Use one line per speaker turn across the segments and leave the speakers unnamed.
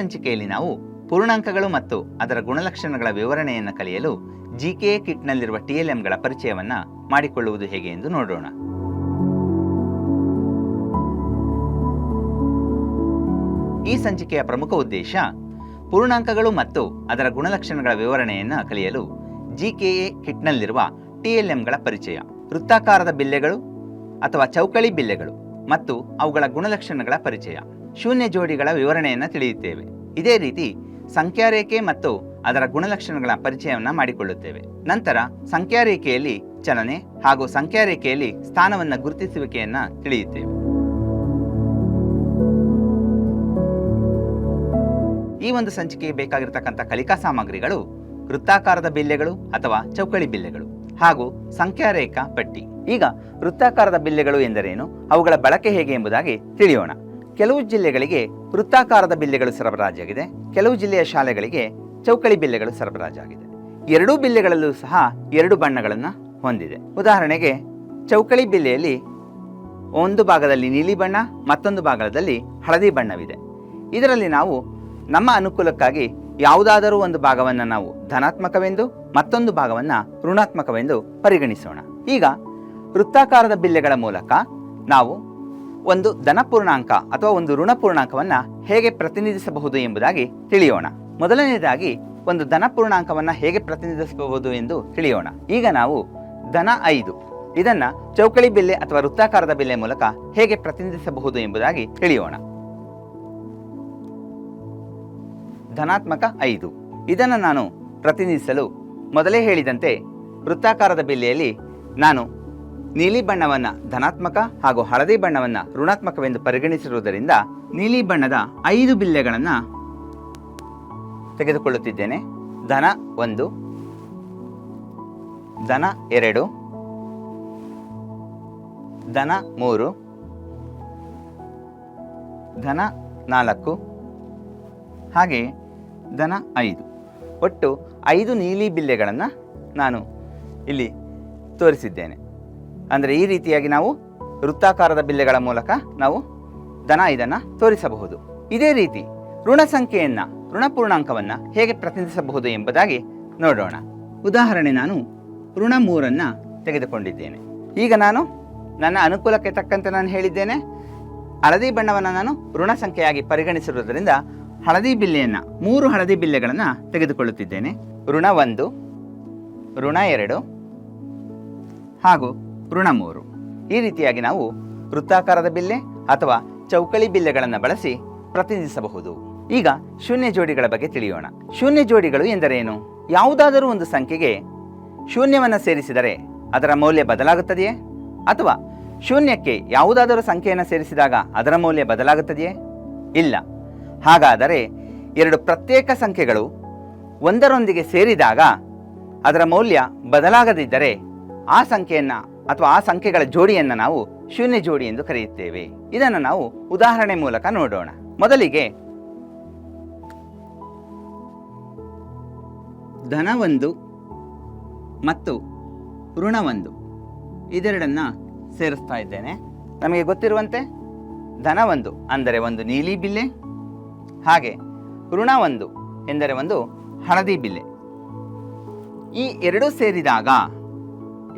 ಸಂಚಿಕೆಯಲ್ಲಿ ನಾವು ಪೂರ್ಣಾಂಕಗಳು ಮತ್ತು ಅದರ ಗುಣಲಕ್ಷಣಗಳ ವಿವರಣೆಯನ್ನು ಕಲಿಯಲು ಜಿಕೆ ಕಿಟ್ನಲ್ಲಿರುವ ಟಿಎಲ್ಎಂಗಳ ಪರಿಚಯವನ್ನು ಮಾಡಿಕೊಳ್ಳುವುದು ಹೇಗೆ ಎಂದು ನೋಡೋಣ. ಈ ಸಂಚಿಕೆಯ ಪ್ರಮುಖ ಉದ್ದೇಶ ಪೂರ್ಣಾಂಕಗಳು ಮತ್ತು ಅದರ ಗುಣಲಕ್ಷಣಗಳ ವಿವರಣೆಯನ್ನು ಕಲಿಯಲು ಜಿಕೆಎ ಕಿಟ್ನಲ್ಲಿರುವ ಟಿಎಲ್ಎಂಗಳ ಪರಿಚಯ. ವೃತ್ತಾಕಾರದ ಬಿಲ್ಲೆಗಳು ಅಥವಾ ಚೌಕಳಿ ಬಿಲ್ಲೆಗಳು ಮತ್ತು ಅವುಗಳ ಗುಣಲಕ್ಷಣಗಳ ಪರಿಚಯ. ಶೂನ್ಯ ಜೋಡಿಗಳ ವಿವರಣೆಯನ್ನು ತಿಳಿಯುತ್ತೇವೆ. ಇದೇ ರೀತಿ ಸಂಖ್ಯಾರೇಖೆ ಮತ್ತು ಅದರ ಗುಣಲಕ್ಷಣಗಳ ಪರಿಚಯವನ್ನು ಮಾಡಿಕೊಳ್ಳುತ್ತೇವೆ. ನಂತರ ಸಂಖ್ಯಾರೇಖೆಯಲ್ಲಿ ಚಲನೆ ಹಾಗೂ ಸಂಖ್ಯಾರೇಖೆಯಲ್ಲಿ ಸ್ಥಾನವನ್ನು ಗುರುತಿಸುವಿಕೆಯನ್ನು ತಿಳಿಯುತ್ತೇವೆ. ಈ ಒಂದು ಸಂಚಿಕೆಗೆ ಬೇಕಾಗಿರತಕ್ಕಂಥ ಕಲಿಕಾ ಸಾಮಗ್ರಿಗಳು ವೃತ್ತಾಕಾರದ ಬಿಲ್ಲೆಗಳು ಅಥವಾ ಚೌಕಳಿ ಬಿಲ್ಲೆಗಳು ಹಾಗೂ ಸಂಖ್ಯಾರೇಖಾ ಪಟ್ಟಿ. ಈಗ ವೃತ್ತಾಕಾರದ ಬಿಲ್ಲೆಗಳು ಎಂದರೇನು? ಅವುಗಳ ಬಳಕೆ ಹೇಗೆ ಎಂಬುದಾಗಿ ತಿಳಿಯೋಣ. ಕೆಲವು ಜಿಲ್ಲೆಗಳಿಗೆ ವೃತ್ತಾಕಾರದ ಬಿಲ್ಲೆಗಳು ಸರಬರಾಜಾಗಿದೆ. ಕೆಲವು ಜಿಲ್ಲೆಯ ಶಾಲೆಗಳಿಗೆ ಚೌಕಳಿ ಬಿಲ್ಲೆಗಳು ಸರಬರಾಜಾಗಿದೆ. ಎರಡೂ ಬಿಲ್ಲೆಗಳಲ್ಲೂ ಸಹ ಎರಡು ಬಣ್ಣಗಳನ್ನು ಹೊಂದಿದೆ. ಉದಾಹರಣೆಗೆ, ಚೌಕಳಿ ಬಿಲ್ಲೆಯಲ್ಲಿ ಒಂದು ಭಾಗದಲ್ಲಿ ನೀಲಿ ಬಣ್ಣ, ಮತ್ತೊಂದು ಭಾಗದಲ್ಲಿ ಹಳದಿ ಬಣ್ಣವಿದೆ. ಇದರಲ್ಲಿ ನಾವು ನಮ್ಮ ಅನುಕೂಲಕ್ಕಾಗಿ ಯಾವುದಾದರೂ ಒಂದು ಭಾಗವನ್ನು ನಾವು ಧನಾತ್ಮಕವೆಂದು, ಮತ್ತೊಂದು ಭಾಗವನ್ನು ಋಣಾತ್ಮಕವೆಂದು ಪರಿಗಣಿಸೋಣ. ಈಗ ವೃತ್ತಾಕಾರದ ಬಿಲ್ಲೆಗಳ ಮೂಲಕ ನಾವು ಒಂದು ಧನಪೂರ್ಣಾಂಕ ಅಥವಾ ಒಂದು ಋಣಪೂರ್ಣಾಂಕವನ್ನು ಹೇಗೆ ಪ್ರತಿನಿಧಿಸಬಹುದು ಎಂಬುದಾಗಿ ತಿಳಿಯೋಣ. ಮೊದಲನೆಯದಾಗಿ ಒಂದು ಧನಪೂರ್ಣಾಂಕವನ್ನು ಹೇಗೆ ಪ್ರತಿನಿಧಿಸಬಹುದು ಎಂದು ತಿಳಿಯೋಣ. ಈಗ ನಾವು ಧನ ಐದು ಇದನ್ನ ಚೌಕಳಿ ಬೆಲೆ ಅಥವಾ ವೃತ್ತಾಕಾರದ ಬೆಲೆ ಮೂಲಕ ಹೇಗೆ ಪ್ರತಿನಿಧಿಸಬಹುದು ಎಂಬುದಾಗಿ ತಿಳಿಯೋಣ. ಧನಾತ್ಮಕ ಐದು ಇದನ್ನು ನಾನು ಪ್ರತಿನಿಧಿಸಲು ಮೊದಲೇ ಹೇಳಿದಂತೆ ವೃತ್ತಾಕಾರದ ಬೆಲೆಯಲ್ಲಿ ನಾನು ನೀಲಿ ಬಣ್ಣವನ್ನು ಧನಾತ್ಮಕ ಹಾಗೂ ಹಳದಿ ಬಣ್ಣವನ್ನು ಋಣಾತ್ಮಕವೆಂದು ಪರಿಗಣಿಸಿರುವುದರಿಂದ ನೀಲಿ ಬಣ್ಣದ ಐದು ಬಿಲ್ಲೆಗಳನ್ನು ತೆಗೆದುಕೊಳ್ಳುತ್ತಿದ್ದೇನೆ. ಧನ ಒಂದು, ಧನ ಎರಡು, ಧನ ಮೂರು, ಧನ ನಾಲ್ಕು, ಹಾಗೆ ಧನ ಐದು. ಒಟ್ಟು ಐದು ನೀಲಿ ಬಿಲ್ಲೆಗಳನ್ನು ನಾನು ಇಲ್ಲಿ ತೋರಿಸಿದ್ದೇನೆ. ಅಂದರೆ ಈ ರೀತಿಯಾಗಿ ನಾವು ವೃತ್ತಾಕಾರದ ಬಿಲ್ಲೆಗಳ ಮೂಲಕ ನಾವು ದನ ಇದನ್ನು ತೋರಿಸಬಹುದು. ಇದೇ ರೀತಿ ಋಣ ಸಂಖ್ಯೆಯನ್ನು ಋಣಪೂರ್ಣಾಂಕವನ್ನು ಹೇಗೆ ಪ್ರತಿನಿಧಿಸಬಹುದು ಎಂಬುದಾಗಿ ನೋಡೋಣ. ಉದಾಹರಣೆ ನಾನು ಋಣ ಮೂರನ್ನು ತೆಗೆದುಕೊಂಡಿದ್ದೇನೆ. ಈಗ ನಾನು ನನ್ನ ಅನುಕೂಲಕ್ಕೆ ತಕ್ಕಂತೆ ನಾನು ಹೇಳಿದ್ದೇನೆ. ಹಳದಿ ಬಣ್ಣವನ್ನು ನಾನು ಋಣ ಸಂಖ್ಯೆಯಾಗಿ ಪರಿಗಣಿಸಿರುವುದರಿಂದ ಹಳದಿ ಬಿಲ್ಲೆಯನ್ನು, ಮೂರು ಹಳದಿ ಬಿಲ್ಲೆಗಳನ್ನು ತೆಗೆದುಕೊಳ್ಳುತ್ತಿದ್ದೇನೆ. ಋಣ ಒಂದು, ಋಣ ಎರಡು ಹಾಗೂ ಋಣ ಮೂರು ಈ ರೀತಿಯಾಗಿ ನಾವು ವೃತ್ತಾಕಾರದ ಬಿಲ್ಲೆ ಅಥವಾ ಚೌಕಳಿ ಬಿಲ್ಲೆಗಳನ್ನು ಬಳಸಿ ಪ್ರತಿನಿಧಿಸಬಹುದು. ಈಗ ಶೂನ್ಯ ಜೋಡಿಗಳ ಬಗ್ಗೆ ತಿಳಿಯೋಣ. ಶೂನ್ಯ ಜೋಡಿಗಳು ಎಂದರೇನು? ಯಾವುದಾದರೂ ಒಂದು ಸಂಖ್ಯೆಗೆ ಶೂನ್ಯವನ್ನು ಸೇರಿಸಿದರೆ ಅದರ ಮೌಲ್ಯ ಬದಲಾಗುತ್ತದೆಯೇ? ಅಥವಾ ಶೂನ್ಯಕ್ಕೆ ಯಾವುದಾದರೂ ಸಂಖ್ಯೆಯನ್ನು ಸೇರಿಸಿದಾಗ ಅದರ ಮೌಲ್ಯ ಬದಲಾಗುತ್ತದೆಯೇ? ಇಲ್ಲ. ಹಾಗಾದರೆ ಎರಡು ಪ್ರತ್ಯೇಕ ಸಂಖ್ಯೆಗಳು ಒಂದರೊಂದಿಗೆ ಸೇರಿದಾಗ ಅದರ ಮೌಲ್ಯ ಬದಲಾಗದಿದ್ದರೆ ಆ ಸಂಖ್ಯೆಯನ್ನು ಅಥವಾ ಆ ಸಂಖ್ಯೆಗಳ ಜೋಡಿಯನ್ನು ನಾವು ಶೂನ್ಯ ಜೋಡಿ ಎಂದು ಕರೆಯುತ್ತೇವೆ. ಇದನ್ನು ನಾವು ಉದಾಹರಣೆ ಮೂಲಕ ನೋಡೋಣ. ಮೊದಲಿಗೆ ಧನ ಒಂದು ಮತ್ತು ಋಣ ಒಂದು ಇದೆರಡನ್ನ ಸೇರಿಸ್ತಾ ಇದ್ದೇನೆ. ನಮಗೆ ಗೊತ್ತಿರುವಂತೆ ಧನ ಒಂದು ಅಂದರೆ ಒಂದು ನೀಲಿ ಬಿಲ್ಲೆ, ಹಾಗೆ ಋಣ ಒಂದು ಎಂದರೆ ಒಂದು ಹಳದಿ ಬಿಲ್ಲೆ. ಈ ಎರಡೂ ಸೇರಿದಾಗ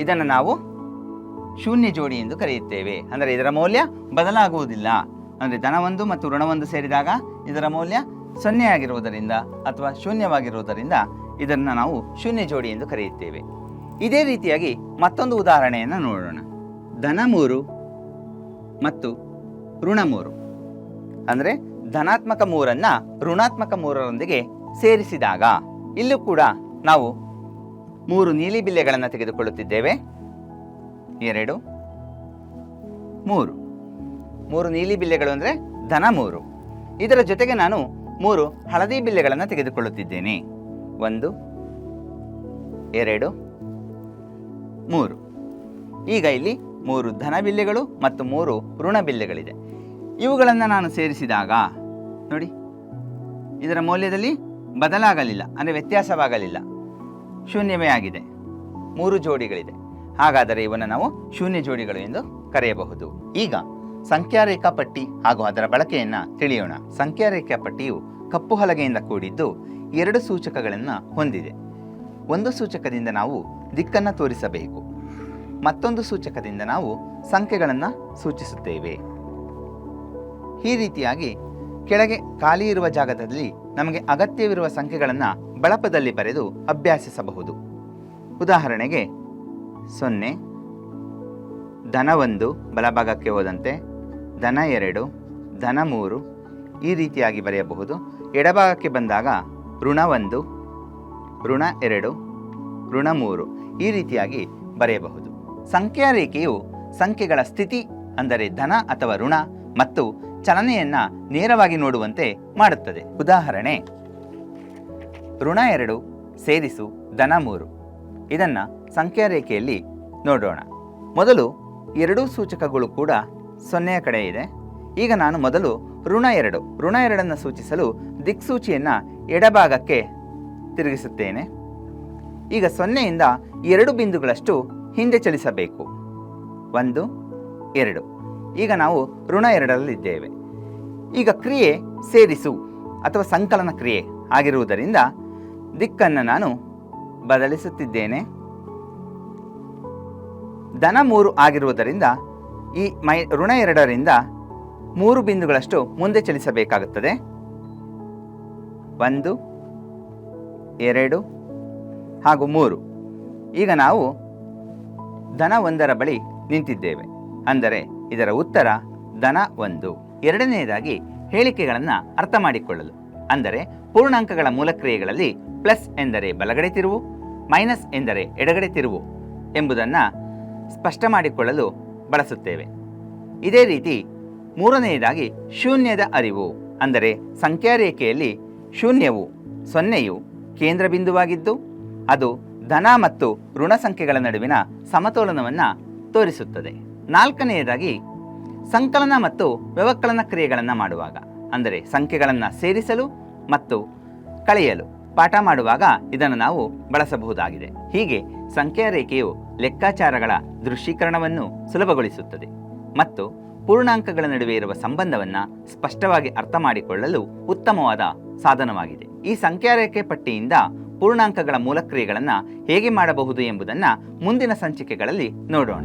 ಇದನ್ನು ನಾವು ಶೂನ್ಯ ಜೋಡಿ ಎಂದು ಕರೆಯುತ್ತೇವೆ. ಅಂದರೆ ಇದರ ಮೌಲ್ಯ ಬದಲಾಗುವುದಿಲ್ಲ. ಅಂದರೆ ಧನವೊಂದು ಮತ್ತು ಋಣವೊಂದು ಸೇರಿದಾಗ ಇದರ ಮೌಲ್ಯ ಸೊನ್ನೆ ಆಗಿರುವುದರಿಂದ ಅಥವಾ ಶೂನ್ಯವಾಗಿರುವುದರಿಂದ ಇದನ್ನು ನಾವು ಶೂನ್ಯ ಜೋಡಿ ಎಂದು ಕರೆಯುತ್ತೇವೆ. ಇದೇ ರೀತಿಯಾಗಿ ಮತ್ತೊಂದು ಉದಾಹರಣೆಯನ್ನು ನೋಡೋಣ. ಧನ ಮೂರು ಮತ್ತು ಋಣ ಮೂರು. ಅಂದರೆ ಧನಾತ್ಮಕ ಮೂರನ್ನು ಋಣಾತ್ಮಕ ಮೂರರೊಂದಿಗೆ ಸೇರಿಸಿದಾಗ ಇಲ್ಲೂ ಕೂಡ ನಾವು ಮೂರು ನೀಲಿ ಬಿಲ್ಲೆಗಳನ್ನು ತೆಗೆದುಕೊಳ್ಳುತ್ತಿದ್ದೇವೆ. ಎರಡು, ಮೂರು. ಮೂರು ನೀಲಿ ಬಿಲ್ಲೆಗಳು ಅಂದರೆ ಧನ ಮೂರು. ಇದರ ಜೊತೆಗೆ ನಾನು ಮೂರು ಹಳದಿ ಬಿಲ್ಲೆಗಳನ್ನು ತೆಗೆದುಕೊಳ್ಳುತ್ತಿದ್ದೇನೆ. ಒಂದು, ಎರಡು, ಮೂರು. ಈಗ ಇಲ್ಲಿ ಮೂರು ಧನ ಬಿಲ್ಲೆಗಳು ಮತ್ತು ಮೂರು ಋಣ ಬಿಲ್ಲೆಗಳಿದೆ. ಇವುಗಳನ್ನು ನಾನು ಸೇರಿಸಿದಾಗ, ನೋಡಿ, ಇದರ ಮೌಲ್ಯದಲ್ಲಿ ಬದಲಾಗಲಿಲ್ಲ, ಅಂದರೆ ವ್ಯತ್ಯಾಸವಾಗಲಿಲ್ಲ. ಶೂನ್ಯವೇ ಆಗಿದೆ. ಮೂರು ಜೋಡಿಗಳಿದೆ. ಹಾಗಾದರೆ ಇವನ್ನು ನಾವು ಶೂನ್ಯ ಜೋಡಿಗಳು ಎಂದು ಕರೆಯಬಹುದು. ಈಗ ಸಂಖ್ಯಾರೇಖಾ ಪಟ್ಟಿ ಹಾಗೂ ಅದರ ಬಳಕೆಯನ್ನು ತಿಳಿಯೋಣ. ಸಂಖ್ಯಾರೇಖಾ ಪಟ್ಟಿಯು ಕಪ್ಪು ಹಲಗೆಯಿಂದ ಕೂಡಿದ್ದು ಎರಡು ಸೂಚಕಗಳನ್ನು ಹೊಂದಿದೆ. ಒಂದು ಸೂಚಕದಿಂದ ನಾವು ದಿಕ್ಕನ್ನು ತೋರಿಸಬೇಕು. ಮತ್ತೊಂದು ಸೂಚಕದಿಂದ ನಾವು ಸಂಖ್ಯೆಗಳನ್ನು ಸೂಚಿಸುತ್ತೇವೆ. ಈ ರೀತಿಯಾಗಿ ಕೆಳಗೆ ಖಾಲಿ ಇರುವ ಜಾಗದಲ್ಲಿ ನಮಗೆ ಅಗತ್ಯವಿರುವ ಸಂಖ್ಯೆಗಳನ್ನು ಬಳಪದಲ್ಲಿ ಬರೆದು ಅಭ್ಯಾಸಿಸಬಹುದು. ಉದಾಹರಣೆಗೆ ಸೊನ್ನೆ. ಧನ ಒಂದು ಬಲಭಾಗಕ್ಕೆ ಹೋದಂತೆ, ಧನ ಎರಡು, ಧನ ಮೂರು ಈ ರೀತಿಯಾಗಿ ಬರೆಯಬಹುದು. ಎಡಭಾಗಕ್ಕೆ ಬಂದಾಗ ಋಣ ಒಂದು, ಋಣ ಎರಡು, ಋಣ ಮೂರು ಈ ರೀತಿಯಾಗಿ ಬರೆಯಬಹುದು. ಸಂಖ್ಯಾ ರೇಖೆಯು ಸಂಖ್ಯೆಗಳ ಸ್ಥಿತಿ, ಅಂದರೆ ಧನ ಅಥವಾ ಋಣ, ಮತ್ತು ಚಲನೆಯನ್ನು ನೇರವಾಗಿ ನೋಡುವಂತೆ ಮಾಡುತ್ತದೆ. ಉದಾಹರಣೆ, ಋಣ ಎರಡು ಸೇರಿಸು, ಧನ ಮೂರು. ಇದನ್ನ ಸಂಖ್ಯಾ ರೇಖೆಯಲ್ಲಿ ನೋಡೋಣ. ಮೊದಲು ಎರಡೂ ಸೂಚಕಗಳು ಕೂಡ ಸೊನ್ನೆಯ ಕಡೆ ಇದೆ. ಈಗ ನಾನು ಮೊದಲು ಋಣ ಎರಡು. ಋಣ ಎರಡನ್ನು ಸೂಚಿಸಲು ದಿಕ್ಸೂಚಿಯನ್ನು ಎಡಭಾಗಕ್ಕೆ ತಿರುಗಿಸುತ್ತೇನೆ. ಈಗ ಸೊನ್ನೆಯಿಂದ ಎರಡು ಬಿಂದುಗಳಷ್ಟು ಹಿಂದೆ ಚಲಿಸಬೇಕು. ಒಂದು, ಎರಡು. ಈಗ ನಾವು ಋಣ ಎರಡರಲ್ಲಿದ್ದೇವೆ. ಈಗ ಕ್ರಿಯೆ ಸೇರಿಸು ಅಥವಾ ಸಂಕಲನ ಕ್ರಿಯೆ ಆಗಿರುವುದರಿಂದ ದಿಕ್ಕನ್ನು ನಾನು ಬದಲಿಸುತ್ತಿದ್ದೇನೆ. ಧನ ಮೂರು ಆಗಿರುವುದರಿಂದ ಈ ಮೈ ಋಣ ಎರಡರಿಂದ ಮೂರು ಬಿಂದುಗಳಷ್ಟು ಮುಂದೆ ಚಲಿಸಬೇಕಾಗುತ್ತದೆ. ಒಂದು, ಎರಡು ಹಾಗೂ ಮೂರು. ಈಗ ನಾವು ಧನ ಒಂದರ ಬಳಿ ನಿಂತಿದ್ದೇವೆ. ಅಂದರೆ ಇದರ ಉತ್ತರ ಧನ ಒಂದು. ಎರಡನೆಯದಾಗಿ ಹೇಳಿಕೆಗಳನ್ನು ಅರ್ಥ ಮಾಡಿಕೊಳ್ಳಲು. ಅಂದರೆ ಪೂರ್ಣಾಂಕಗಳ ಮೂಲಕ್ರಿಯೆಗಳಲ್ಲಿ ಪ್ಲಸ್ ಎಂದರೆ ಬಲಗಡೆ ತಿರುವು, ಮೈನಸ್ ಎಂದರೆ ಎಡಗಡೆ ತಿರುವು ಎಂಬುದನ್ನು ಸ್ಪಷ್ಟ ಮಾಡಿಕೊಳ್ಳಲು ಬಳಸುತ್ತೇವೆ. ಇದೇ ರೀತಿ ಮೂರನೆಯದಾಗಿ ಶೂನ್ಯದ ಅರಿವು, ಅಂದರೆ ಸಂಖ್ಯಾ ರೇಖೆಯಲ್ಲಿ ಶೂನ್ಯವು ಸೊನ್ನೆಯು ಕೇಂದ್ರ ಬಿಂದುವಾಗಿದ್ದು ಅದು ಧನ ಮತ್ತು ಋಣ ಸಂಖ್ಯೆಗಳ ನಡುವಿನ ಸಮತೋಲನವನ್ನು ತೋರಿಸುತ್ತದೆ. ನಾಲ್ಕನೆಯದಾಗಿ ಸಂಕಲನ ಮತ್ತು ವ್ಯವಕಲನ ಕ್ರಿಯೆಗಳನ್ನು ಮಾಡುವಾಗ, ಅಂದರೆ ಸಂಖ್ಯೆಗಳನ್ನು ಸೇರಿಸಲು ಮತ್ತು ಕಳೆಯಲು. ಪಾಠ ಮಾಡುವಾಗ ಇದನ್ನು ನಾವು ಬಳಸಬಹುದಾಗಿದೆ. ಹೀಗೆ ಸಂಖ್ಯಾ ರೇಖೆಯು ಲೆಕ್ಕಾಚಾರಗಳ ದೃಶ್ಯೀಕರಣವನ್ನು ಸುಲಭಗೊಳಿಸುತ್ತದೆ ಮತ್ತು ಪೂರ್ಣಾಂಕಗಳ ನಡುವೆ ಇರುವ ಸಂಬಂಧವನ್ನು ಸ್ಪಷ್ಟವಾಗಿ ಅರ್ಥ ಮಾಡಿಕೊಳ್ಳಲು ಉತ್ತಮವಾದ ಸಾಧನವಾಗಿದೆ. ಈ ಸಂಖ್ಯಾ ರೇಖೆ ಪಟ್ಟಿಯಿಂದ ಪೂರ್ಣಾಂಕಗಳ ಮೂಲಕ್ರಿಯೆಗಳನ್ನು ಹೇಗೆ ಮಾಡಬಹುದು ಎಂಬುದನ್ನು ಮುಂದಿನ ಸಂಚಿಕೆಗಳಲ್ಲಿ ನೋಡೋಣ.